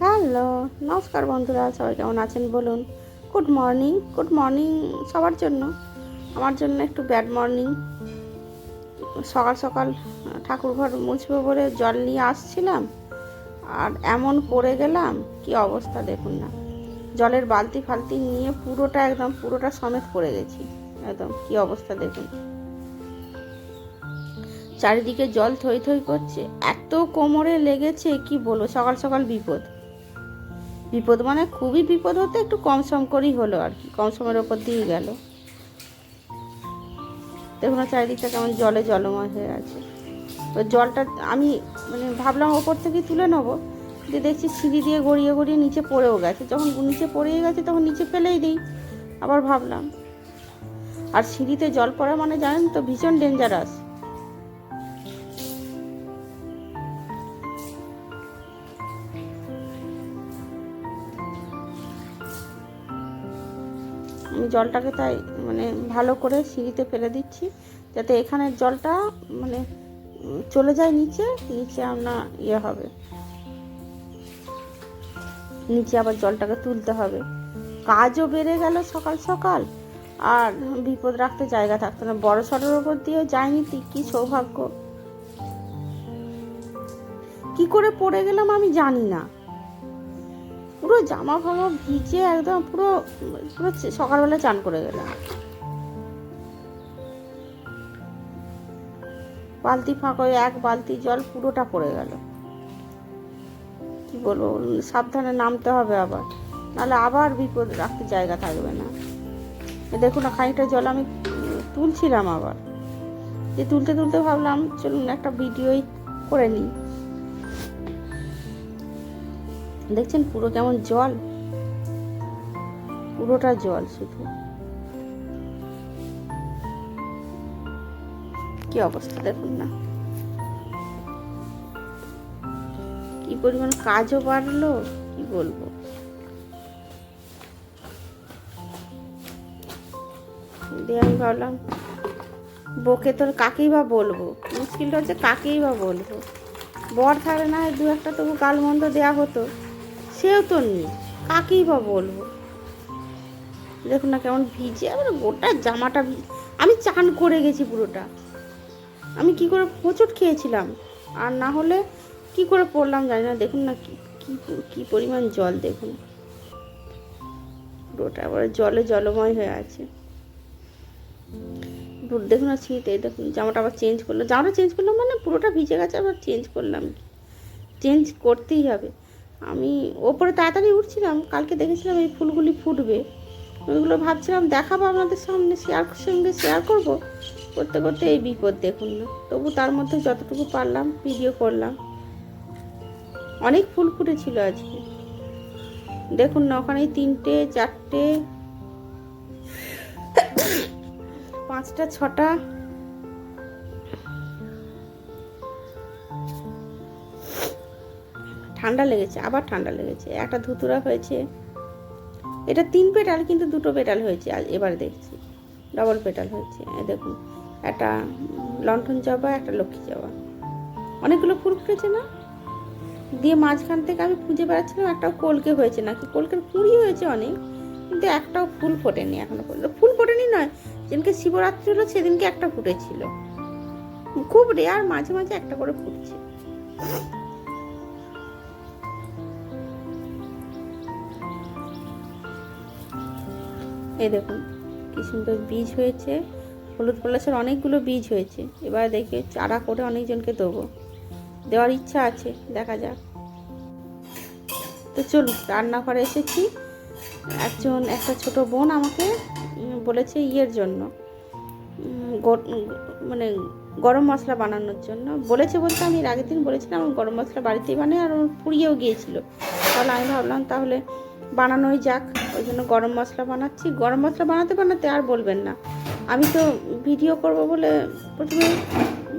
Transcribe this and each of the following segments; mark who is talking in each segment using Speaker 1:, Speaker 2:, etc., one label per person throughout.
Speaker 1: Hello, নমস্কার বন্ধুরা, সবাই কেমন আছেন বলুন। গুড মর্নিং গুড মর্নিং সবার জন্য। আমার জন্য একটু ব্যাড মর্নিং সকাল সকাল ঠাকুর ঘর মুছবো বলে জল নিয়ে আসছিলাম, আর এমন পড়ে গেলাম, কি অবস্থা দেখুন না। জলের বালতি ফালতি নিয়ে পুরোটা একদম, পুরোটা সমেত পড়ে গেছি, একদম, কি অবস্থা দেখুন। চারিদিকে জল থই থই করছে, এত কোমরে লেগেছে, কি বলব, সকাল সকাল বিপদ। বিপদ মানে খুবই বিপদ হতে একটু কম সম করেই হলো আর কি, কম সমের ওপর দিয়েই গেল। দেখুন চারিদিকটা কেমন জলে জলময় হয়ে আছে। তো জলটা আমি মানে ভাবলাম ওপর থেকে তুলে নেব দিয়ে দেখছি সিঁড়ি দিয়ে গড়িয়ে গড়িয়ে নিচে পড়েও গেছে। যখন নিচে পড়েই গেছে, তখন নিচে ফেলেই দিই, আবার ভাবলাম। আর সিঁড়িতে জল পড়া মানে জানেন তো ভীষণ ডেঞ্জারাস জলটাকে তাই মানে ভালো করে সিঁড়িতে ফেলে দিচ্ছি, যাতে এখানের জলটা মানে চলে যায় নিচে নিচে আপনার ইয়ে হবে। নিচে আবার জলটাকে তুলতে হবে। কাজও বেড়ে গেল সকাল সকাল, আর বিপদ রাখতে জায়গা থাকতো না। বড় সড়োর ওপর দিয়েও যায়নি কি সৌভাগ্য। কি করে পড়ে গেলাম আমি জানি না। পুরো জামা ফামা ভিজে একদম পুরো পুরো সকালবেলা চান করে গেলাম। বালতি ফাঁকা হয়ে এক বালতি জল পুরোটা পড়ে গেল। কি বলব, সাবধানে নামতে হবে আবার। নাহলে আবার বিপদ রাখতে জায়গা থাকবে না। দেখুন না, খানিকটা জল আমি তুলছিলাম আবার। যে তুলতে তুলতে ভাবলাম, চলুন একটা ভিডিওই করে নিই। দেখছেন পুরো কেমন জল? পুরোটা জল শুধু। কি অবস্থা দেখুন না। কি পরিমাণ কাজও বাড়লো, কি বলব। দিয়ে আমি ভাবলাম বকে তোর কাকেই বা বলব? মুশকিলটা হচ্ছে কাকেই বা বলব। বর থাকলে না দু একটা তবু গালমন্দ দেওয়া হতো। সেও তো নেই। কাকেই বা বলব? দেখুন না কেমন ভিজে আবার গোটা জামাটা আমি চান করে গেছি পুরোটা। আমি কি করে হোঁচট খেয়েছিলাম? আর না হলে কি করে পড়লাম জানি না। দেখুন না কি কি পরিমাণ জল, দেখুন। পুরোটা আবার জলে জলময় হয়ে আছে। দেখুন না শীত এই দেখুন জামাটা আবার চেঞ্জ করল জামাটা চেঞ্জ করলাম মানে পুরোটা ভিজে গেছে, আবার চেঞ্জ করলাম চেঞ্জ করতেই হবে। আমি ওপরে তাড়াতাড়ি উঠছিলাম, কালকে দেখেছিলাম এই ফুলগুলি ফুটবে। ওইগুলো ভাবছিলাম দেখাবো আপনাদের সামনে শেয়ার সঙ্গে শেয়ার করব। করতে করতে এই বিপদ দেখুন না। তবু তার মধ্যে যতটুকু পারলাম ভিডিও করলাম। অনেক ফুল ফুটেছিল আজকে। দেখুন না, ওখানে তিনটে, চারটে, পাঁচটা, ছটা ঠান্ডা লেগেছে, আবার ঠান্ডা লেগেছে। একটা ধুতুরা হয়েছে। এটা তিন পেটাল, কিন্তু দুটো পেটাল হয়েছে। আজ এবারে দেখছি। ডবল পেটাল হয়েছে। দেখুন, একটা লণ্ঠন জবা একটা লক্ষ্মী জবা অনেকগুলো ফুল ফুটেছে না? দিয়ে মাঝখান থেকে আমি খুঁজে বেড়াচ্ছিলাম, একটাও কলকে হয়েছে নাকি? কলকের কুড়ি হয়েছে অনেক, কিন্তু একটাও ফুল ফোটেনি এখনও পর্যন্ত। ফুল ফোটেনি নয়, যেদিনকে শিবরাত্রি হলো, সেদিনকে একটা ফুটেছিল। খুব রেয়ার মাঝে মাঝে একটা করে ফুটছে। এই দেখুন, কি সুন্দর বীজ হয়েছে। হলুদ পলাশের অনেকগুলো বীজ হয়েছে। এবার দেখে, চারা করে অনেকজনকে দেবো। দেওয়ার ইচ্ছা আছে, দেখা যাক। তো চলুন, রান্নাঘরে এসেছি। একজন, একটা ছোট বোন আমাকে বলেছে ইয়ের জন্য। মানে গরম মশলা বানানোর জন্য। বলেছে বলতে আমি আগের দিন বলেছিলাম, গরম মশলা বাড়িতেই বানাই, আর পুড়িয়েও গিয়েছিল। তাহলে আমি ভাবলাম, তাহলে বানানোই যাক। ওই জন্য গরম মশলা বানাচ্ছি। গরম মশলা বানাতে বানাতে আর বলবেন না। আমি তো ভিডিও করব বলে প্রথমে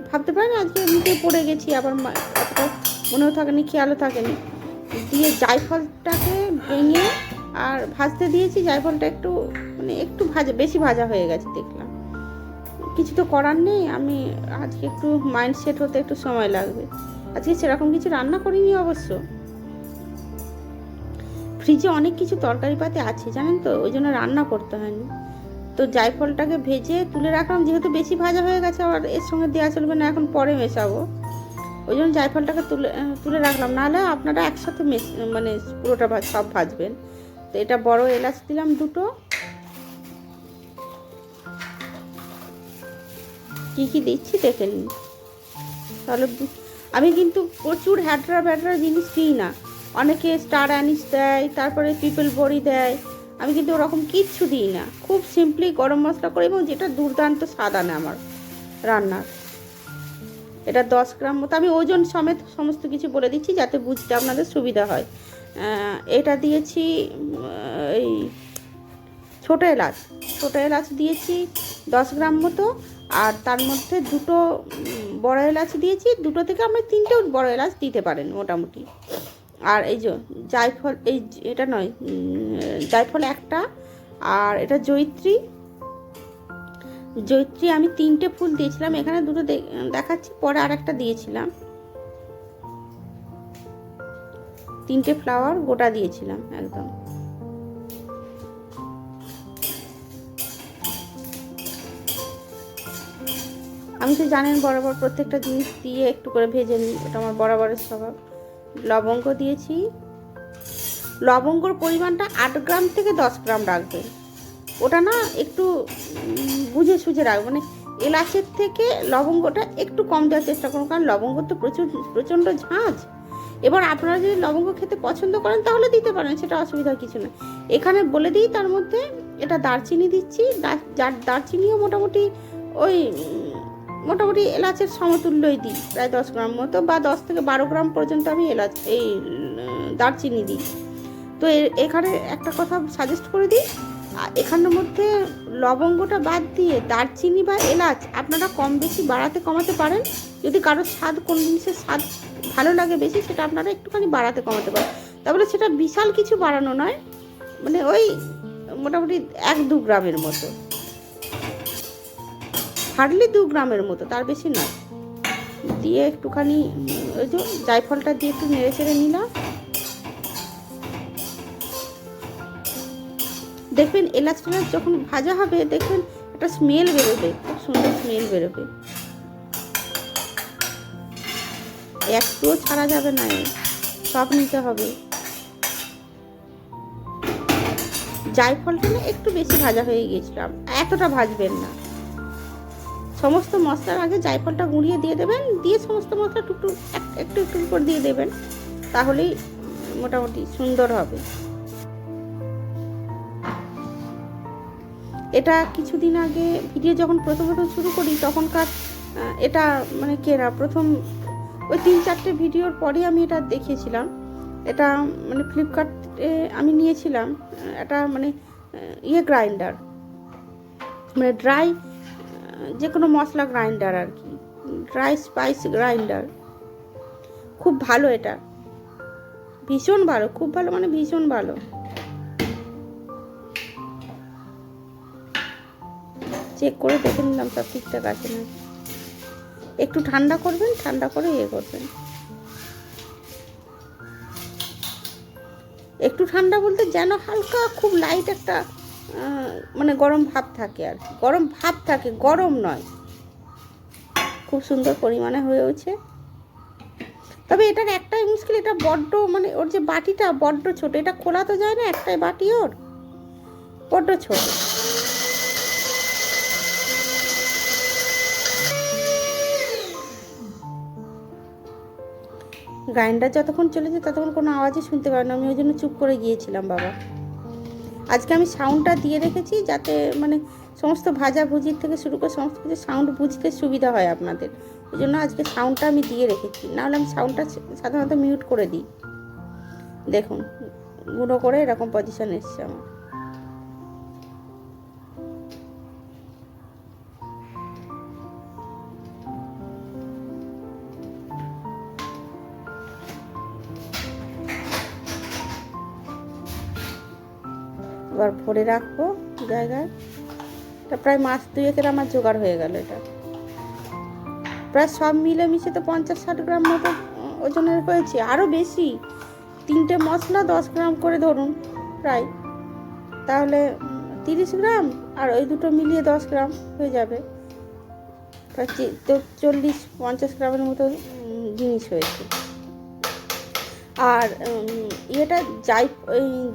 Speaker 1: ভাবতে পারি না, আজকে এমনিতে পড়ে গেছি, আবার অতটা মনেও থাকেনি, খেয়ালও থাকেনি। দিয়ে জায়ফলটাকে ভেঙে আর ভাজতে দিয়েছি। জায়ফলটা একটু মানে একটু ভাজা, বেশি ভাজা হয়ে গেছে দেখলাম। কিছু তো করার নেই। আমি আজকে একটু মাইন্ড সেট হতে একটু সময় লাগবে। আজকে সেরকম কিছু রান্না করিনি অবশ্য। ফ্রিজে অনেক কিছু তরকারি পাতি আছে, জানেন তো? ওই জন্য রান্না করতে হয়নি। তো জায়ফলটাকে ভেজে তুলে রাখলাম, যেহেতু বেশি ভাজা হয়ে গেছে, আবার এর সঙ্গে দেওয়া চলবে না, এখন পরে মেশাবো। ওই জন্য জায়ফলটাকে তুলে তুলে রাখলাম। নাহলে আপনারা একসাথে মেশ মানে পুরোটা ভাজ- সব ভাজবেন। তো এটা বড় এলাচ দিলাম দুটো। কি কি দিচ্ছি দেখে নিন। তাহলে আমি কিন্তু প্রচুর হ্যাডরা ব্যাডরা জিনিস দিই না। অনেকে স্টার অ্যানিস দেয়, তারপরে পিপল বড়ি দেয়। আমি কিন্তু ওরকম কিচ্ছু দিই না। খুব সিম্পলি গরম মশলা করি এবং যেটা দুর্দান্ত স্বাদ আনে আমার রান্নার। এটা দশ গ্রাম মতো। আমি ওজন সমেত সমস্ত কিছু বলে দিচ্ছি যাতে বুঝতে আপনাদের সুবিধা হয়। এটা দিয়েছি এই ছোটো এলাচ। ছোটো এলাচ দিয়েছি দশ গ্রাম মতো। আর তার মধ্যে দুটো বড় এলাচ দিয়েছি। দুটো থেকে আপনি তিনটেও বড় এলাচ দিতে পারেন মোটামুটি। আর এই যে জায়ফল এই এটা নয় জায়ফল একটা আর এটা জৈত্রী। জৈত্রী আমি তিনটে ফুল দিয়েছিলাম, এখানে দুটো দেখাচ্ছি, পরে আর একটা দিয়েছিলাম। তিনটে ফ্লাওয়ার গোটা দিয়েছিলাম, একদম। আমি তো জানেন বরাবর প্রত্যেকটা জিনিস দিয়ে একটু করে ভেজে নিই, এটা আমার বরাবরের স্বভাব। লবঙ্গ দিয়েছি। লবঙ্গর পরিমাণটা আট গ্রাম থেকে দশ গ্রাম রাখবেন ওটা না একটু বুঝে সুঝে রাখবেন মানে এলাচের থেকে লবঙ্গটা একটু কম দেওয়ার চেষ্টা করুন, কারণ লবঙ্গ তো প্রচুর, প্রচণ্ড ঝাঁঝ এবার আপনারা যদি লবঙ্গ খেতে পছন্দ করেন, তাহলে দিতে পারেন, সেটা অসুবিধার কিছু না। এখানে বলে দিই, তার মধ্যে এটা দারচিনি দিচ্ছি। দারচিনিও মোটামুটি ওই মোটামুটি এলাচের সমতুল্যই দিই, প্রায় দশ গ্রাম মতো বা দশ থেকে বারো গ্রাম পর্যন্ত আমি এলাচ, এই দারচিনি দিই। তো এখানে একটা কথা সাজেস্ট করে দিই এখানের মধ্যে লবঙ্গটা বাদ দিয়ে দারচিনি বা এলাচ আপনারা কম বেশি বাড়াতে কমাতে পারেন। যদি কারোর স্বাদ, কোন জিনিসের স্বাদ ভালো লাগে বেশি, সেটা আপনারা একটুখানি বাড়াতে কমাতে পারেন। তারপরে সেটা বিশাল কিছু বাড়ানো নয় মানে ওই মোটামুটি এক দু গ্রামের মতো। হার্ডলি দু গ্রামের মতো, তার বেশি নয়। দিয়ে একটুখানি ওই যে জায়ফলটা দিয়ে একটু নেড়ে চেড়ে নিলাম। দেখবেন এলাচ টেলাচ যখন ভাজা হবে, দেখবেন একটা স্মেল বেরোবে, খুব সুন্দর স্মেল বেরোবে। একটুও ছাড়া যাবে না সব নিতে হবে। জায়ফলটা না একটু বেশি ভাজা হয়ে গিয়েছিলাম এতটা ভাজবেন না। সমস্ত মশলার আগে জায়ফলটা গুঁড়িয়ে দিয়ে দেবেন, দিয়ে সমস্ত মশলা টুকটু একটু একটু করে দিয়ে দেবেন, তাহলেই মোটামুটি সুন্দর হবে। এটা কিছুদিন আগে ভিডিও যখন প্রথম প্রথম শুরু করি, তখনকার এটা মানে কেনা, প্রথম ওই তিন চারটে ভিডিওর পরে আমি এটা দেখিয়েছিলাম এটা মানে ফ্লিপকার্টে আমি নিয়েছিলাম এটা মানে ইয়ে গ্রাইন্ডার মানে ড্রাই যে কোনো মশলা গ্রাইন্ডার আর কি। Dry spice grinder. খুব ভালো এটা। ভীষণ ভালো, খুব ভালো মানে ভীষণ ভালো। চেক করে দেখে নিলাম সব ঠিকঠাক আছে না একটু ঠান্ডা করবেন, ঠান্ডা করে ইয়ে করবেন। একটু ঠান্ডা বলতে যেন হালকা, খুব লাইট একটা মানে গরম ভাব থাকে আর কি। গরম ভাব থাকে, গরম নয়। খুব সুন্দর পরিমাণে হয়েছে তবে এটার একটাই মুশকিল, এটা বড্ড মানে ওর যে বাটিটা বড্ড ছোট, এটা খোলা তো যায় না একটাই বাটি ওর, বড্ড ছোট। গ্রাইন্ডার যতক্ষণ চলেছে ততক্ষণ কোনো আওয়াজই শুনতে পারে না, আমি ওই জন্য চুপ করে গিয়েছিলাম, বাবা। আজকে আমি সাউন্ডটা দিয়ে রেখেছি যাতে মানে সমস্ত ভাজা ভুজির থেকে শুরু করে সমস্ত কিছু সাউন্ড বুঝতে সুবিধা হয় আপনাদের। ওই জন্য আজকে সাউন্ডটা আমি দিয়ে রেখেছি। নাহলে আমি সাউন্ডটা সাধারণত মিউট করে দিই। দেখুন, গুঁড়ো করে এরকম পজিশন এসছে আমার। এবার ভরে রাখব জায়গায়। এটা প্রায় মাস দুয়েকের আমার জোগাড় হয়ে গেল এটা। প্রায় সব মিলেমিশে তো পঞ্চাশ ষাট গ্রাম মতো ওজনের হয়েছে। আরও বেশি। তিনটে মশলা, দশ গ্রাম করে ধরুন, প্রায়। তাহলে তিরিশ গ্রাম আর ওই দুটো মিলিয়ে দশ গ্রাম হয়ে যাবে। প্রায় চল্লিশ, পঞ্চাশ গ্রামের মতো জিনিস হয়েছে। আর ইয়েটা জাই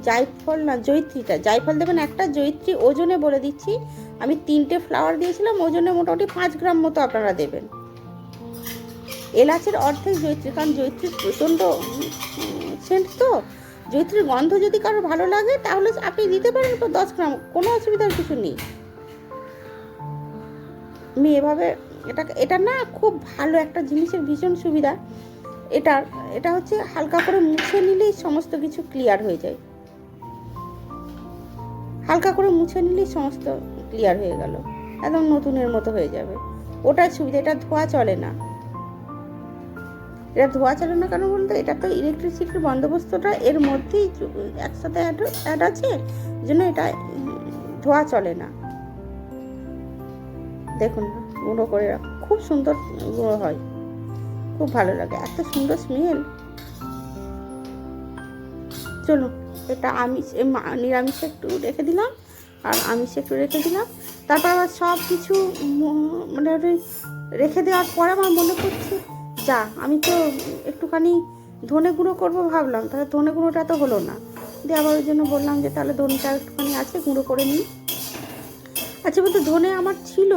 Speaker 1: জায়ফল না জৈত্রীটা জায়ফল দেবেন একটা জৈত্রী ওজনে বলে দিচ্ছি। আমি তিনটে ফ্লাওয়ার দিয়েছিলাম, ওজনে মোটামুটি পাঁচ গ্রাম মতো আপনারা দেবেন। এলাচের অর্ধেক জৈত্রী কারণ জৈত্রীর প্রচণ্ড সেন্ট তো। জৈত্রীর গন্ধ যদি কারও ভালো লাগে, তাহলে আপনি দিতে পারেন তো দশ গ্রাম, কোনো অসুবিধার কিছু নেই। আমি এভাবে, এটা এটা না খুব ভালো একটা জিনিসের ভীষণ সুবিধা। এটা এটা হচ্ছে হালকা করে মুছে নিলেই সমস্ত কিছু ক্লিয়ার হয়ে যায়। হালকা করে মুছে নিলেই সমস্ত ক্লিয়ার হয়ে গেল। একদম নতুনের মতো হয়ে যাবে। ওটাই সুবিধা, এটা ধোয়া চলে না। এটা ধোয়া চলে না কেন বলতে এটা তো ইলেকট্রিসিটির বন্দোবস্তটা এর মধ্যেই একসাথে অ্যাড আছে। জন্য এটা, ধোয়া চলে না। দেখুন, গুঁড়ো করে খুব সুন্দর গুঁড়ো হয়। খুব ভালো লাগে, এত সুন্দর স্মেল চলুন এটা আমিষ নিরামিষে একটু রেখে দিলাম, আর আমিষে একটু রেখে দিলাম। তারপর আবার সব কিছু মানে রেখে দেওয়ার পর আমার মনে পড়ছে, যা, আমি তো একটুখানি ধনে গুঁড়ো করব ভাবলাম, তাহলে ধনে গুঁড়োটা তো হলো না। দিয়ে আবার ওই জন্য বললাম যে তাহলে ধনেটা একটুখানি আছে, গুঁড়ো করে নিই। আচ্ছা বলতে ধনে আমার ছিল,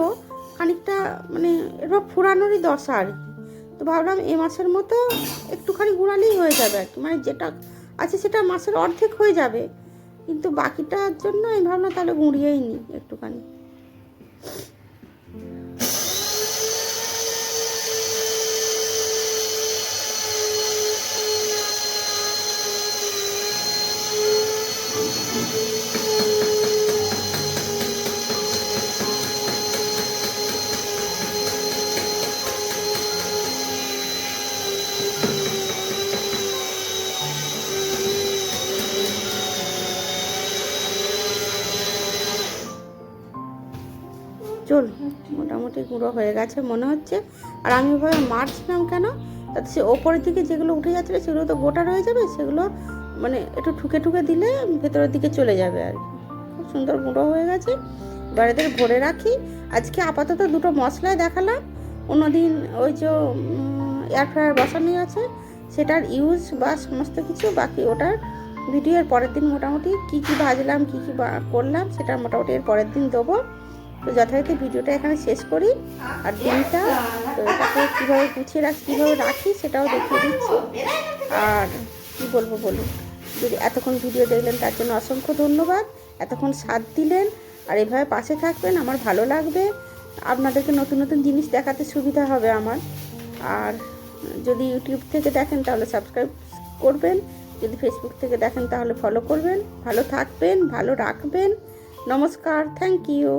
Speaker 1: খানিকটা মানে এবার ফুরানোরই দশা আর কি। তো ভাবলাম এ মাছের মতো একটুখানি গুঁড়ালেই হয়ে যাবে আর কি। মানে যেটা আছে সেটা মাছের অর্ধেক হয়ে যাবে। কিন্তু বাকিটার জন্য আমি ভাবলাম তাহলে গুঁড়িয়েই নিই একটুখানি। মোটামুটি গুঁড়ো হয়ে গেছে মনে হচ্ছে। আর আমি ওভাবে মারছিলাম কেন? তাতে সে ওপরের দিকে যেগুলো উঠে যাচ্ছিল, সেগুলো তো গোটা রয়ে যাবে, সেগুলো মানে একটু ঠুকে ঠুকে দিলে ভেতরের দিকে চলে যাবে আর কি। খুব সুন্দর গুঁড়ো হয়ে গেছে। এবার এদের ভরে রাখি। আজকে আপাতত দুটো মশলায় দেখালাম। অন্যদিন ওই যে এয়ার ফ্রায়ার বসানো আছে, সেটার ইউজ বা সমস্ত কিছু বাকি ওটার ভিডিওর পরের দিন মোটামুটি কী কী ভাজলাম, কী কী করলাম, সেটা মোটামুটি এর পরের দিন দেবো। তো যথারীতি ভিডিওটা এখানে শেষ করি। আর দিনটা, তো এটাকে কীভাবে গুছিয়ে রাখি, কীভাবে রাখি সেটাও দেখিয়ে দিচ্ছি। আর কী বলব বলুন? যদি এতক্ষণ ভিডিও দেখলেন তার জন্য অসংখ্য ধন্যবাদ। এতক্ষণ সাথ দিলেন আর এভাবে পাশে থাকবেন, আমার ভালো লাগবে। আপনাদেরকে নতুন নতুন জিনিস দেখাতে সুবিধা হবে আমার। আর যদি ইউটিউব থেকে দেখেন তাহলে সাবস্ক্রাইব করবেন। যদি ফেসবুক থেকে দেখেন তাহলে ফলো করবেন। ভালো থাকবেন, ভালো রাখবেন। নমস্কার, থ্যাংক ইউ।